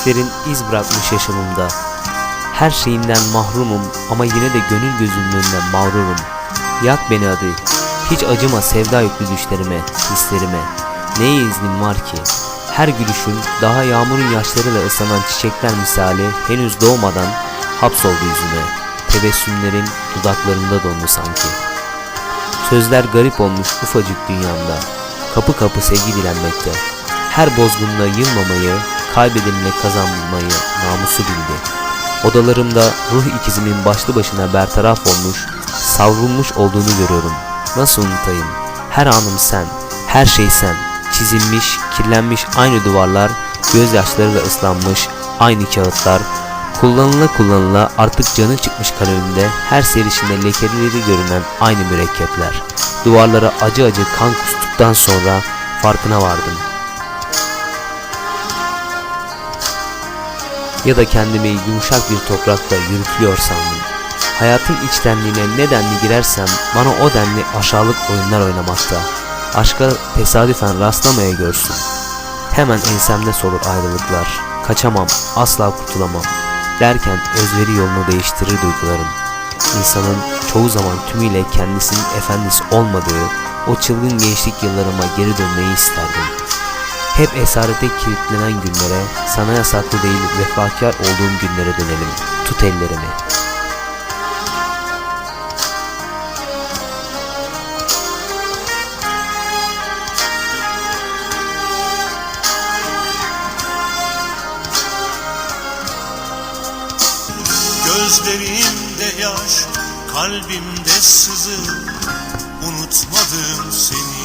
Hislerin iz bırakmış yaşamımda. Her şeyinden mahrumum ama yine de gönül gözünün önünden mağrurum. Yak beni hadi. Hiç acıma sevda yüklü düşlerime, hislerime. Neye iznim var ki? Her gülüşün daha yağmurun yaşlarıyla ıslanan çiçekler misali henüz doğmadan hapsoldu yüzüme. Tebessümlerin dudaklarımda dondu sanki. Sözler garip olmuş ufacık dünyamda. Kapı kapı sevgi dilenmekte. Her bozgunla yılmamayı, kaybedilme kazanmayı namusu bildi. Odalarımda ruh ikizimin başlı başına bertaraf olmuş, savrulmuş olduğunu görüyorum. Nasıl unutayım? Her anım sen, her şey sen. Çizilmiş, kirlenmiş aynı duvarlar, gözyaşlarıyla ıslanmış aynı kağıtlar, Kullanıla kullanıla artık canı çıkmış kaleminde her serişinde lekeleri görünen aynı mürekkepler. Duvarlara acı acı kan kustuktan sonra farkına vardım. Ya da kendimi yumuşak bir toprakta yürütüyor sandım. Hayatın içtenliğine ne denli girersem bana o denli aşağılık oyunlar oynamakta. Aşka tesadüfen rastlamaya görsün. Hemen ensemde solur ayrılıklar. Kaçamam, asla kurtulamam. Derken özveri yolunu değiştirir duygularım. İnsanın çoğu zaman tümüyle kendisinin efendisi olmadığı o çılgın gençlik yıllarıma geri dönmeyi isterdim. Hep esarete kilitlenen günlere, sana yasaklı değil vefakar olduğum günlere dönelim. Tut ellerimi. Gözlerimde yaş, kalbimde sızı Unutmadım seni